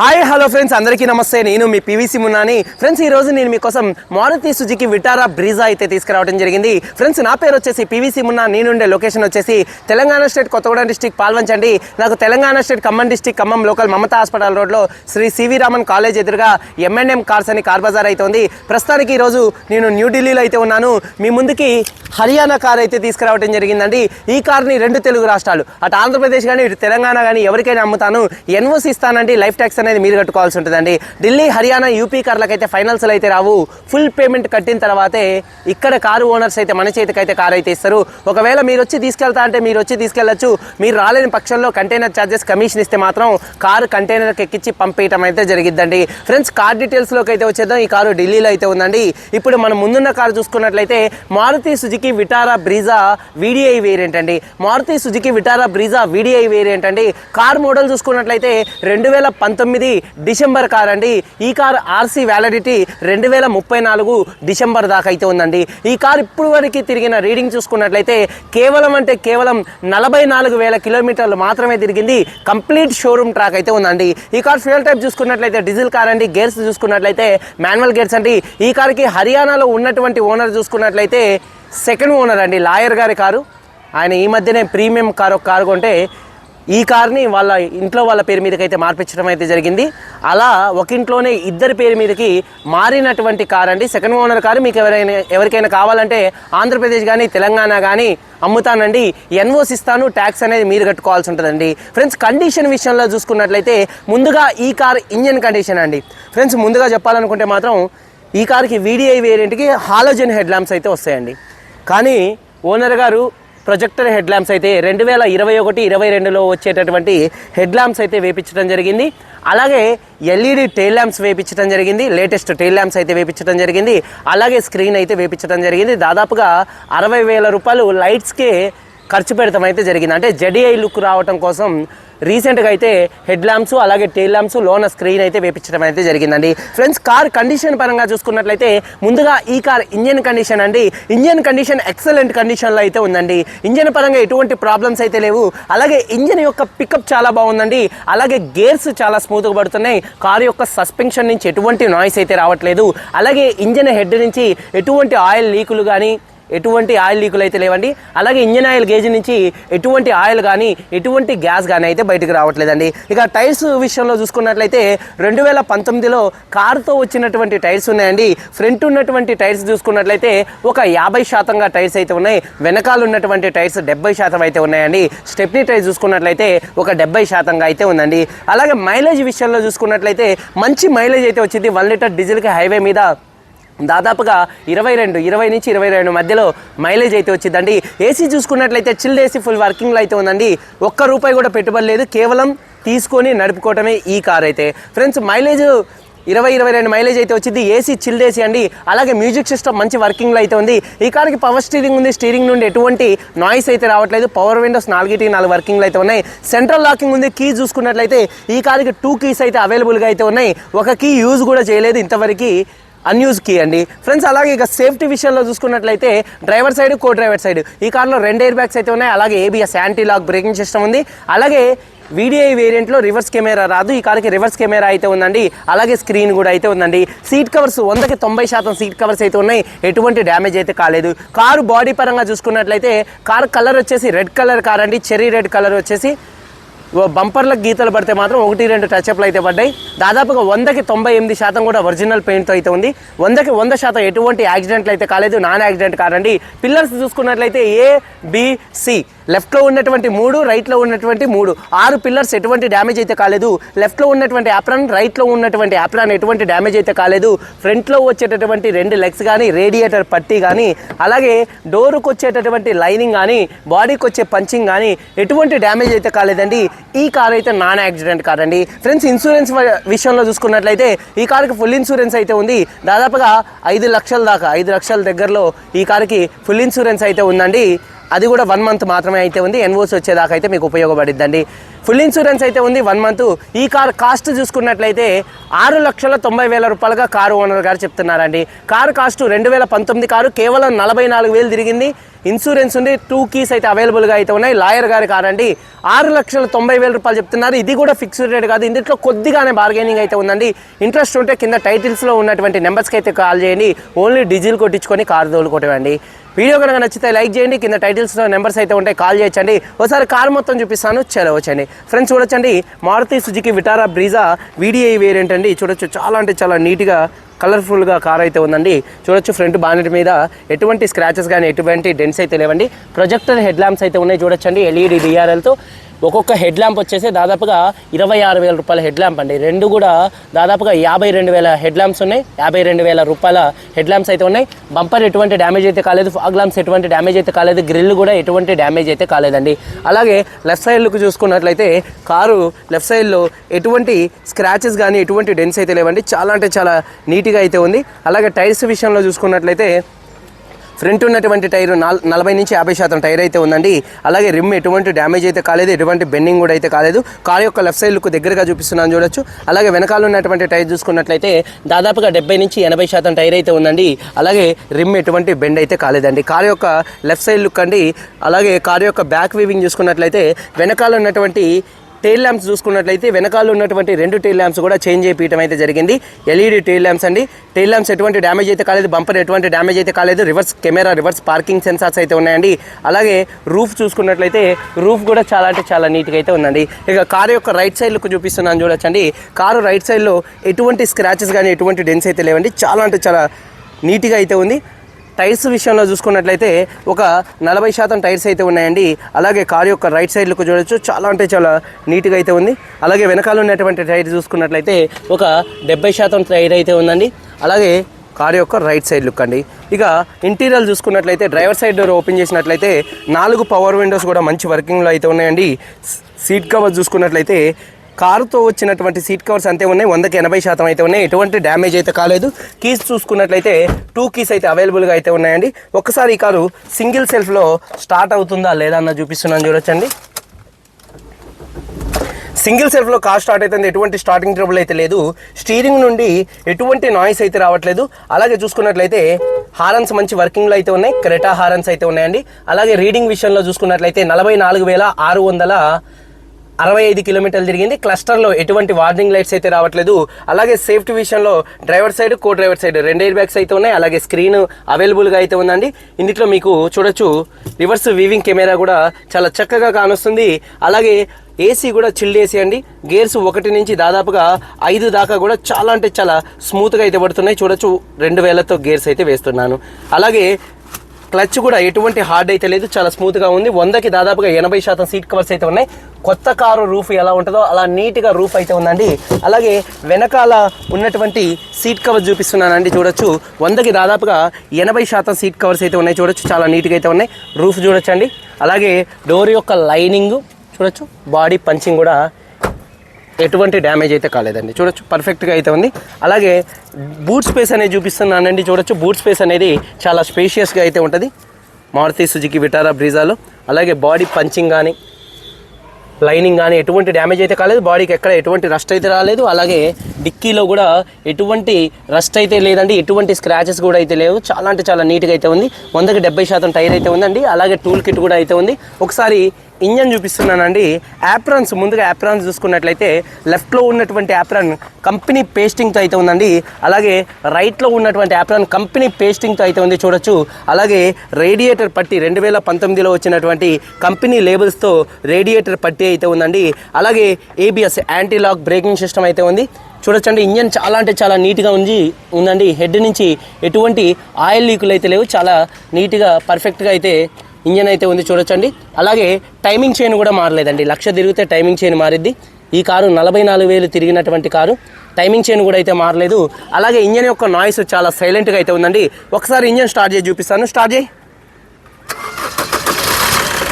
Hi hello friends అందరికీ నమస్తే. నేను మీ పివిసి మున్నాని ఫ్రెండ్స్ ఈ రోజు నేను మీకోసం మారుతి సుజుకి విటారా బ్రీజా అయితే తీసుకురావడం జరిగింది. ఫ్రెండ్స్ నా పేరు వచ్చేసి పివిసి మున్నా నేనుండే లొకేషన్ వచ్చేసి తెలంగాణ స్టేట్ కొత్తగూడెం డిస్టిక్ పాల్వంచండి. నాకు Telangana state Khammam district Khammam local Mamata hospital రోడ్లో శ్రీ సివి రామన్ కాలేజ్ ఎదురుగా ఎంఎన్ఎం కార్స్ అని కార్ బజార్ అయితే ఉంది. ప్రస్తుతానికి ఈరోజు నేను న్యూఢిల్లీలో అయితే ఉన్నాను. మీ ముందుకి హర్యానా కార్ అయితే తీసుకురావడం జరిగిందండి. ఈ కార్ని రెండు తెలుగు రాష్ట్రాలు అటు ఆంధ్రప్రదేశ్ కానీ ఇటు తెలంగాణ కానీ ఎవరికైనా అమ్ముతాను. ఎన్ఓసి ఇస్తానండి లైఫ్ ట్యాక్స్ అనేది మీరు కట్టుకోవాల్సి ఉంటుందండి. ఢిల్లీ హర్యానా యూపీ కార్లకు అయితే ఫైనల్స్లో అయితే రావు. ఫుల్ పేమెంట్ కట్టిన తర్వాతే ఇక్కడ కారు ఓనర్స్ అయితే మన చేతికి అయితే కారు అయితే ఇస్తారు. ఒకవేళ మీరు వచ్చి తీసుకెళ్తా అంటే మీరు వచ్చి తీసుకెళ్ళొచ్చు మీరు రాలేని పక్షంలో కంటైనర్ ఛార్జెస్ కమిషన్ ఇస్తే మాత్రం కారు కంటైనర్కి ఎక్కించి పంపేయటం అయితే జరిగిద్దండి. ఫ్రెండ్స్ కార్ డీటెయిల్స్లోకి అయితే వచ్చేద్దాం. ఈ కారు ఢిల్లీలో అయితే ఉందండి. ఇప్పుడు మనం ముందున్న కారు చూసుకున్నట్లయితే Maruti Suzuki Vitara Brezza VDI variant అండి. Maruti Suzuki Vitara Brezza VDI variant అండి. కార్ మోడల్ చూసుకున్నట్లయితే రెండు వేల పంతొమ్మిది డిసెంబర్ కార్ అండి. ఈ కార్ ఆర్సీ వ్యాలిడిటీ రెండు వేల ముప్పై నాలుగు డిసెంబర్ దాకా అయితే ఉందండి. ఈ కార్ ఇప్పుడు వరకు తిరిగిన రీడింగ్ చూసుకున్నట్లయితే కేవలం అంటే కేవలం నలభై నాలుగు వేల కిలోమీటర్లు మాత్రమే తిరిగింది. కంప్లీట్ షోరూమ్ ట్రాక్ అయితే ఉందండి. ఈ కార్ ఫ్యూయల్ టైప్ చూసుకున్నట్లయితే డీజిల్ కార్ అండి. గేర్స్ చూసుకున్నట్లయితే మాన్యువల్ గేర్స్ అండి. ఈ కార్కి హర్యానాలో ఉన్నటువంటి ఓనర్ చూసుకున్నట్లయితే సెకండ్ ఓనర్ అండి లాయర్ గారి కారు. ఆయన ఈ మధ్యనే ప్రీమియం కారు ఒక కారు కొంటే ఈ కార్ని వాళ్ళ ఇంట్లో వాళ్ళ పేరు మీదకి అయితే మార్పించడం అయితే జరిగింది. అలా ఒక ఇంట్లోనే ఇద్దరి పేరు మీదకి మారినటువంటి కార్ అండి. సెకండ్ ఓనర్ కారు మీకు ఎవరైనా ఎవరికైనా కావాలంటే ఆంధ్రప్రదేశ్ కానీ తెలంగాణ కానీ అమ్ముతానండి. ఎన్ఓస్ ఇస్తాను ట్యాక్స్ అనేది మీరు కట్టుకోవాల్సి ఉంటుందండి. ఫ్రెండ్స్ కండిషన్ విషయంలో చూసుకున్నట్లయితే ముందుగా ఈ కార్ ఇంజన్ కండిషన్ అండి. ఫ్రెండ్స్ ముందుగా చెప్పాలనుకుంటే మాత్రం ఈ కార్కి వీడిఐ వేరియంట్కి హాలోజన్ హెడ్ ల్యాంప్స్ అయితే వస్తాయండి. కానీ ఓనర్ గారు ప్రొజెక్టర్ హెడ్ ల్యాంప్స్ అయితే రెండు వేల ఇరవై ఒకటి ఇరవై రెండులో వచ్చేటటువంటి హెడ్ ల్యాంప్స్ అయితే వేపించడం జరిగింది. అలాగే ఎల్ఈడి టెయిల్ ల్యాంప్స్ వేపించడం జరిగింది. లేటెస్ట్ టెయిల్ ల్యాంప్స్ అయితే వేపించడం జరిగింది. అలాగే స్క్రీన్ అయితే వేపించడం జరిగింది. దాదాపుగా అరవై వేల రూపాయలు లైట్స్కే ఖర్చు పెడతాం అయితే జరిగింది. అంటే జడిఐ లుక్ రావటం కోసం రీసెంట్గా అయితే హెడ్ ల్యాంప్స్ అలాగే టెయిల్ ల్యాంప్స్ లోన స్క్రీన్ అయితే వేపించడం అయితే జరిగిందండి. ఫ్రెండ్స్ కార్ కండిషన్ పరంగా చూసుకున్నట్లయితే ముందుగా ఈ కార్ ఇంజన్ కండిషన్ అండి. ఇంజన్ కండిషన్ ఎక్సలెంట్ కండిషన్లో అయితే ఉందండి. ఇంజన్ పరంగా ఎటువంటి ప్రాబ్లమ్స్ అయితే లేవు. అలాగే ఇంజన్ యొక్క పికప్ చాలా బాగుందండి. అలాగే గేర్స్ చాలా స్మూత్గా పడుతున్నాయి. కారు యొక్క సస్పెన్షన్ నుంచి ఎటువంటి నాయిస్ అయితే రావట్లేదు. అలాగే ఇంజన్ హెడ్ నుంచి ఎటువంటి ఆయిల్ లీకులు కానీ ఎటువంటి ఆయిల్ లీకులు అయితే లేవండి. అలాగే ఇంజన్ ఆయిల్ గేజ్ నుంచి ఎటువంటి ఆయిల్ కానీ ఎటువంటి గ్యాస్ కానీ అయితే బయటకు రావట్లేదండి. ఇక టైర్స్ విషయంలో చూసుకున్నట్లయితే రెండు వేల పంతొమ్మిదిలో కారుతో వచ్చినటువంటి టైర్స్ ఉన్నాయండి. ఫ్రంట్ ఉన్నటువంటి టైర్స్ చూసుకున్నట్లయితే ఒక యాభై శాతంగా టైర్స్ అయితే ఉన్నాయి. వెనకాల ఉన్నటువంటి టైర్స్ డెబ్బై శాతం అయితే ఉన్నాయండి. స్టెప్నీ టైర్స్ చూసుకున్నట్లయితే ఒక డెబ్బై శాతంగా అయితే ఉందండి. అలాగే మైలేజ్ విషయంలో చూసుకున్నట్లయితే మంచి మైలేజ్ అయితే వచ్చింది. వన్ లీటర్ డీజిల్కి హైవే మీద దాదాపుగా ఇరవై రెండు ఇరవై నుంచి ఇరవై రెండు మధ్యలో మైలేజ్ అయితే వచ్చిందండి. ఏసీ చూసుకున్నట్లయితే చిల్డ్ ఏసీ ఫుల్ వర్కింగ్లో అయితే ఉందండి. ఒక్క రూపాయి కూడా పెట్టుబడి లేదు. కేవలం తీసుకొని నడుపుకోవటమే ఈ కార్ అయితే. ఫ్రెండ్స్ మైలేజ్ ఇరవై ఇరవై రెండు మైలేజ్ అయితే వచ్చింది. ఏసీ చిల్డ్ ఏసీ అండి. అలాగే మ్యూజిక్ సిస్టమ్ మంచి వర్కింగ్లో అయితే ఉంది. ఈ కార్కి పవర్ స్టీరింగ్ ఉంది. స్టీరింగ్ నుండి ఎటువంటి నాయిస్ అయితే రావట్లేదు. పవర్ విండోస్ నాలుగిటి నాలుగు వర్కింగ్లు అయితే ఉన్నాయి. సెంట్రల్ లాకింగ్ ఉంది. కీ చూసుకున్నట్లయితే ఈ కార్కి టూ కీస్ అయితే అవైలబుల్గా అయితే ఉన్నాయి. ఒక కీ యూజ్ కూడా చేయలేదు. ఇంతవరకు అన్యూజ్ కీ అండి. ఫ్రెండ్స్ అలాగే ఇక సేఫ్టీ విషయంలో చూసుకున్నట్లయితే driver side co driver side. ఈ కార్లో రెండు ఎయిర్ బ్యాగ్స్ అయితే ఉన్నాయి. అలాగే ABS anti lock braking system ఉంది. అలాగే వీడిఐ వేరియంట్లో రివర్స్ కెమెరా రాదు. ఈ కార్కి రివర్స్ కెమెరా అయితే ఉందండి. అలాగే స్క్రీన్ కూడా అయితే ఉందండి. సీట్ కవర్స్ వందకి తొంభై శాతం సీట్ కవర్స్ అయితే ఉన్నాయి. ఎటువంటి డ్యామేజ్ అయితే కాలేదు. కారు బాడీ పరంగా చూసుకున్నట్లయితే కార్ కలర్ వచ్చేసి రెడ్ కలర్ కార్ అండి. చెర్రీ రెడ్ కలర్ వచ్చేసి బంపర్లకు గీతలు పడితే మాత్రం ఒకటి రెండు టచ్అప్లు అయితే పడ్డాయి. దాదాపుగా వందకి తొంభై ఎనిమిది శాతం కూడా ఒరిజినల్ పెయింట్తో అయితే ఉంది. వందకి వంద శాతం ఎటువంటి యాక్సిడెంట్లు అయితే కాలేదు. నాన్ యాక్సిడెంట్ కాదండి. పిల్లర్స్ చూసుకున్నట్లయితే ఏ లెఫ్ట్లో ఉన్నటువంటి మూడు రైట్లో ఉన్నటువంటి మూడు. ఆరు పిల్లర్స్ ఎటువంటి డ్యామేజ్ అయితే కాలేదు. లెఫ్ట్లో ఉన్నటువంటి యాప్రాన్ రైట్లో ఉన్నటువంటి యాప్రాన్ ఎటువంటి డ్యామేజ్ అయితే కాలేదు. ఫ్రంట్లో వచ్చేటటువంటి రెండు లెగ్స్ కానీ రేడియేటర్ పట్టీ కానీ అలాగే డోరుకు వచ్చేటటువంటి లైనింగ్ కానీ బాడీకి వచ్చే పంచింగ్ కానీ ఎటువంటి డ్యామేజ్ అయితే కాలేదండి. ఈ కార్ అయితే నాన్ యాక్సిడెంట్ కార్ అండి. ఫ్రెండ్స్ ఇన్సూరెన్స్ వ- విషయంలో చూసుకున్నట్లయితే ఈ కార్కి ఫుల్ ఇన్సూరెన్స్ అయితే ఉంది. దాదాపుగా ఐదు లక్షల దాకా ఐదు లక్షల దగ్గరలో ఈ కార్కి ఫుల్ ఇన్సూరెన్స్ అయితే ఉందండి. అది కూడా వన్ మంత్ మాత్రమే అయితే ఉంది. ఎన్ఓసి వచ్చేదాకా అయితే మీకు ఉపయోగపడిద్దండి. ఫుల్ ఇన్సూరెన్స్ అయితే ఉంది వన్ మంత్ ఈ కార్ కాస్ట్ చూసుకున్నట్లయితే ఆరు లక్షల తొంభై వేల రూపాయలుగా కారు ఓనర్ గారు చెప్తున్నారండి. కారు కాస్ట్ రెండు వేల పంతొమ్మిది కారు కేవలం నలభై నాలుగు వేలు తిరిగింది. ఇన్సూరెన్స్ ఉంది. టూ కీస్ అయితే అవైలబుల్గా అయితే ఉన్నాయి. లాయర్ గారి కారండి ఆరు లక్షల తొంభై వేల రూపాయలు చెప్తున్నారు. ఇది కూడా ఫిక్స్డ్ రేట్ కాదు. ఇందులో కొద్దిగానే బార్గెనింగ్ అయితే ఉందండి. ఇంట్రెస్ట్ ఉంటే కింద టైటిల్స్లో ఉన్నటువంటి నెంబర్స్కి అయితే కాల్ చేయండి. ఓన్లీ డీజిల్ కొట్టించుకొని కార్ తోలుకోవటండి వీడియో కనుక నచ్చితే లైక్ చేయండి. కింద టైటిల్స్లో నెంబర్స్ అయితే ఉంటాయి కాల్ చేయొచ్చండి ఒకసారి కార్ మొత్తం చూపిస్తాను. చలో వచ్చండి. ఫ్రెండ్స్ చూడొచ్చండి. Maruti Suzuki Vitara Brezza? VDI variant అండి. చూడొచ్చు. చాలా అంటే చాలా నీట్గా కలర్ఫుల్గా కార్ అయితే ఉందండి. చూడొచ్చు ఫ్రంట్ బానెట్ మీద ఎటువంటి స్క్రాచెస్ కానీ ఎటువంటి డెన్స్ అయితే లేవండి. ప్రొజెక్టర్ హెడ్ ల్యాంప్స్ అయితే ఉన్నాయి చూడొచ్చండి. ఎల్ఈడి డిఆర్ఎల్తో ఒక్కొక్క హెడ్ ల్యాంప్ వచ్చేసి దాదాపుగా ఇరవై ఆరు వేల రూపాయల హెడ్ ల్యాంప్ అండి. రెండు కూడా దాదాపుగా యాభై రెండు వేల హెడ్ ల్యాంప్స్ ఉన్నాయి. యాభై రెండు వేల రూపాయల హెడ్ ల్యాంప్స్ అయితే ఉన్నాయి. బంపర్ ఎటువంటి డ్యామేజ్ అయితే కాలేదు. ఫాగ్ ల్యాంప్స్ ఎటువంటి డ్యామేజ్ అయితే కాలేదు. గ్రిల్ కూడా ఎటువంటి డ్యామేజ్ అయితే కాలేదండి. అలాగే లెఫ్ట్ సైడ్లకు చూసుకున్నట్లయితే కారు లెఫ్ట్ సైడ్లో ఎటువంటి స్క్రాచెస్ కానీ ఎటువంటి డెన్స్ అయితే లేవండి. చాలా అంటే చాలా నీట్గా అయితే ఉంది. అలాగే టైర్స్ విషయంలో చూసుకున్నట్లయితే ఫ్రంట్ ఉన్నటువంటి టైర్ నలభై నుంచి యాభై శాతం టైర్ అయితే ఉందండి. అలాగే రిమ్ ఎటువంటి డ్యామేజ్ అయితే కాలేదు ఎటువంటి బెండింగ్ కూడా అయితే కాలేదు. కార్ యొక్క లెఫ్ట్ సైడ్ లుక్ దగ్గరగా చూపిస్తున్నాను చూడొచ్చు. అలాగే వెనకాల ఉన్నటువంటి టైర్ చూసుకున్నట్లయితే దాదాపుగా డెబ్బై నుంచి ఎనభై శాతం టైర్ అయితే ఉందండి. అలాగే రిమ్ ఎటువంటి బెండ్ అయితే కాలేదండి. కార్ యొక్క లెఫ్ట్ సైడ్ లుక్ అండి. అలాగే కార్ యొక్క బ్యాక్ వీవింగ్ చూసుకున్నట్లయితే వెనకాల ఉన్నటువంటి టైల్ ల్యాంప్స్ చూసుకున్నట్లయితే వెనకాల ఉన్నటువంటి రెండు టైల్ ల్యాంప్స్ కూడా చేంజ్ చేయడం అయితే జరిగింది. ఎల్ఈడి టైల్ ల్యాంప్స్ అండి. టైల్ ల్యాంప్స్ ఎటువంటి డ్యామేజ్ అయితే కాలేదు. బంపర్ ఎటువంటి డ్యామేజ్ అయితే కాలేదు. Reverse camera reverse parking sensors అయితే ఉన్నాయండి. అలాగే రూఫ్ చూసుకున్నట్లయితే రూఫ్ కూడా చాలా అంటే చాలా నీట్గా అయితే ఉందండి. ఇక కారు యొక్క రైట్ సైడ్లకు చూపిస్తున్నాను చూడొచ్చండి. కారు రైట్ సైడ్లో ఎటువంటి స్క్రాచెస్ కానీ ఎటువంటి డెన్స్ అయితే లేవండి. చాలా అంటే చాలా నీట్గా అయితే ఉంది. టైర్స్ విషయంలో చూసుకున్నట్లయితే ఒక నలభై శాతం టైర్స్ అయితే ఉన్నాయండి. అలాగే కార్ యొక్క రైట్ సైడ్లకు చూడొచ్చు. చాలా అంటే చాలా నీట్గా అయితే ఉంది. అలాగే వెనకాల ఉన్నటువంటి టైర్ చూసుకున్నట్లయితే ఒక డెబ్బై శాతం టైర్ అయితే ఉందండి. అలాగే కార్ యొక్క రైట్ సైడ్ లుక్ అండి. ఇక ఇంటీరియర్ చూసుకున్నట్లయితే డ్రైవర్ సైడ్ డోర్ ఓపెన్ చేసినట్లయితే నాలుగు పవర్ విండోస్ కూడా మంచి వర్కింగ్లో అయితే ఉన్నాయండి. సీట్ కవర్ చూసుకున్నట్లయితే కారుతో వచ్చినటువంటి సీట్ కవర్స్ అంతే ఉన్నాయి. వందకి ఎనభై శాతం అయితే ఉన్నాయి. ఎటువంటి డ్యామేజ్ అయితే కాలేదు. కీస్ చూసుకున్నట్లయితే టూ కీస్ అయితే అవైలబుల్గా అయితే ఉన్నాయండి. ఒక్కసారి ఈ కారు సింగిల్ సెల్ఫ్లో స్టార్ట్ అవుతుందా లేదా అన్న చూపిస్తున్నాను చూడొచ్చండి. సింగిల్ సెల్ఫ్లో కార్ స్టార్ట్ అవుతుంది. ఎటువంటి స్టార్టింగ్ ట్రబుల్ అయితే లేదు. స్టీరింగ్ నుండి ఎటువంటి నాయిస్ అయితే రావట్లేదు. అలాగే చూసుకున్నట్లయితే హారన్స్ మంచి వర్కింగ్లో అయితే ఉన్నాయి. క్రెటా హారన్స్ అయితే ఉన్నాయండి. అలాగే రీడింగ్ విషయంలో చూసుకున్నట్లయితే నలభై నాలుగు వేల ఆరు వందల అరవై ఐదు కిలోమీటర్లు తిరిగింది. క్లస్టర్లో ఎటువంటి వార్నింగ్ లైట్స్ అయితే రావట్లేదు. అలాగే సేఫ్టీ విషయంలో driver side co driver side రెండు ఎయిర్ బ్యాగ్స్ అయితే ఉన్నాయి. అలాగే స్క్రీన్ అవైలబుల్గా అయితే ఉందండి. ఇందులో మీకు చూడొచ్చు రివర్స్ వీవింగ్ కెమెరా కూడా చాలా చక్కగా కానొస్తుంది. అలాగే ఏసీ కూడా చిల్డ్ ఏసీ అండి. గేర్స్ ఒకటి నుంచి దాదాపుగా ఐదు దాకా కూడా చాలా అంటే చాలా స్మూత్గా అయితే పడుతున్నాయి. చూడొచ్చు రెండు వేలతో గేర్స్ అయితే వేస్తున్నాను. అలాగే క్లచ్ కూడా ఎటువంటి హార్డ్ అయితే లేదు చాలా స్మూత్గా ఉంది. వందకి దాదాపుగా ఎనభై శాతం సీట్ కవర్స్ అయితే ఉన్నాయి. కొత్త కారు రూఫ్ ఎలా ఉంటుందో అలా నీట్గా రూఫ్ అయితే ఉందండి. అలాగే వెనకాల ఉన్నటువంటి సీట్ కవర్ చూపిస్తున్నానండి చూడొచ్చు. వందకి దాదాపుగా ఎనభై శాతం సీట్ కవర్స్ అయితే ఉన్నాయి చూడొచ్చు. చాలా నీట్గా అయితే ఉన్నాయి. రూఫ్ చూడొచ్చండి. అలాగే డోర్ యొక్క లైనింగ్ చూడొచ్చు. బాడీ పంచింగ్ కూడా ఎటువంటి డ్యామేజ్ అయితే కాలేదండి. చూడొచ్చు పర్ఫెక్ట్గా అయితే ఉంది. అలాగే బూట్ స్పేస్ అనేది చూపిస్తున్నానండి. చూడొచ్చు బూట్ స్పేస్ అనేది చాలా స్పేషియస్గా అయితే ఉంటుంది. మారుతి సుజుకి విటారా బ్రీజాలో అలాగే బాడీ పంచింగ్ కానీ లైనింగ్ కానీ ఎటువంటి డ్యామేజ్ అయితే కాలేదు. బాడీకి ఎక్కడ ఎటువంటి రస్ట్ అయితే రాలేదు. అలాగే డిక్కీలో కూడా ఎటువంటి రస్ట్ అయితే లేదండి ఎటువంటి స్క్రాచెస్ కూడా అయితే లేవు. చాలా అంటే చాలా నీట్గా అయితే ఉంది. వందకి డెబ్బై శాతం టైర్ అయితే ఉందండి. అలాగే టూల్ కిట్ కూడా అయితే ఉంది. ఒకసారి ఇంజన్ చూపిస్తున్నానండి. యాప్రాన్స్ ముందుగా యాప్రాన్స్ చూసుకున్నట్లయితే లెఫ్ట్లో ఉన్నటువంటి యాప్రాన్ కంపెనీ పేస్టింగ్తో అయితే ఉందండి. అలాగే రైట్లో ఉన్నటువంటి యాప్రాన్ కంపెనీ పేస్టింగ్తో అయితే ఉంది చూడొచ్చు. అలాగే రేడియేటర్ పట్టి రెండు వేల పంతొమ్మిదిలో వచ్చినటువంటి కంపెనీ లేబుల్స్తో రేడియేటర్ పట్టి అయితే ఉందండి. అలాగే ABS anti lock braking system అయితే ఉంది. చూడొచ్చండి. ఇంజన్ చాలా అంటే చాలా నీట్గా ఉంది ఉందండి. హెడ్ నుంచి ఎటువంటి ఆయిల్ లీకులు అయితే లేవు. చాలా నీట్గా పర్ఫెక్ట్గా అయితే ఇంజన్ అయితే ఉంది చూడొచ్చండి. అలాగే టైమింగ్ చైన్ కూడా మారలేదండి. లక్ష తిరిగితే టైమింగ్ చైన్ మారిద్ది. ఈ కారు నలభై నాలుగు వేలు తిరిగినటువంటి కారు. టైమింగ్ చైన్ కూడా అయితే మారలేదు. అలాగే ఇంజన్ యొక్క నాయిస్ చాలా సైలెంట్గా అయితే ఉందండి. ఒకసారి ఇంజన్ స్టార్ట్ చేసి చూపిస్తాను. స్టార్ట్ చేయి.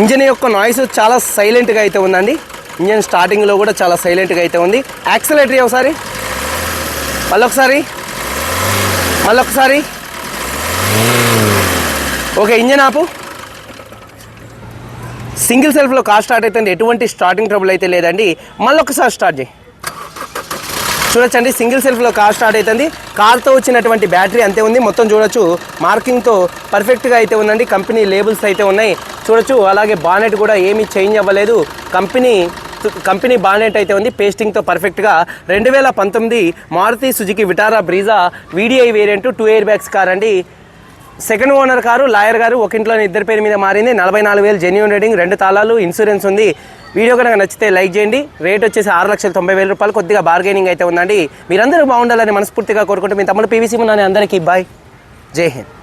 ఇంజన్ యొక్క నాయిస్ చాలా సైలెంట్గా అయితే ఉందండి. ఇంజన్ స్టార్టింగ్లో కూడా చాలా సైలెంట్గా అయితే ఉంది. యాక్సిలేటరీ ఒకసారి? మళ్ళొకసారి? మళ్ళొకసారి? ఓకే ఇంజన్ ఆపు. సింగిల్ సెల్ఫ్లో కార్ స్టార్ట్ అయితే ఎటువంటి స్టార్టింగ్ ట్రబుల్ అయితే లేదండి. మళ్ళీ ఒకసారి స్టార్ట్ చేయి. చూడొచ్చండి సింగిల్ సెల్ఫ్లో కార్ స్టార్ట్ అవుతుంది కార్తో వచ్చినటువంటి బ్యాటరీ అంతే ఉంది. మొత్తం చూడొచ్చు. మార్కింగ్తో పర్ఫెక్ట్గా అయితే ఉందండి. కంపెనీ లేబుల్స్ అయితే ఉన్నాయి. చూడొచ్చు. అలాగే బానెట్ కూడా ఏమీ చేంజ్ అవ్వలేదు. కంపెనీ కంపెనీ బానెట్ అయితే ఉంది. పేస్టింగ్తో పర్ఫెక్ట్గా రెండు వేల పంతొమ్మిది Maruti Suzuki Vitara Brezza VDI variant two air bags car అండి. సెకండ్ ఓనర్ కారు లాయర్ గారు ఒక ఇంట్లోని ఇద్దరి పేరు మీద మారింది. నలభై నాలుగు వేలు జెన్యున్ రేటింగ్ రెండు తాళాలు ఇన్సూరెన్స్ ఉంది. వీడియో కనుక నచ్చితే లైక్ చేయండి. రేట్ వచ్చేసి ఆరు లక్షల తొంభై వేల రూపాయలు. కొద్దిగా బార్గెనింగ్ అయితే ఉందండి. మీరందరూ బాగుండాలని మనస్ఫూర్తిగా కోరుకుంటూ మీ తమ్ముడు పీవీసీ ఉన్నాను. అందరికీ బాయ్ జై హింద్.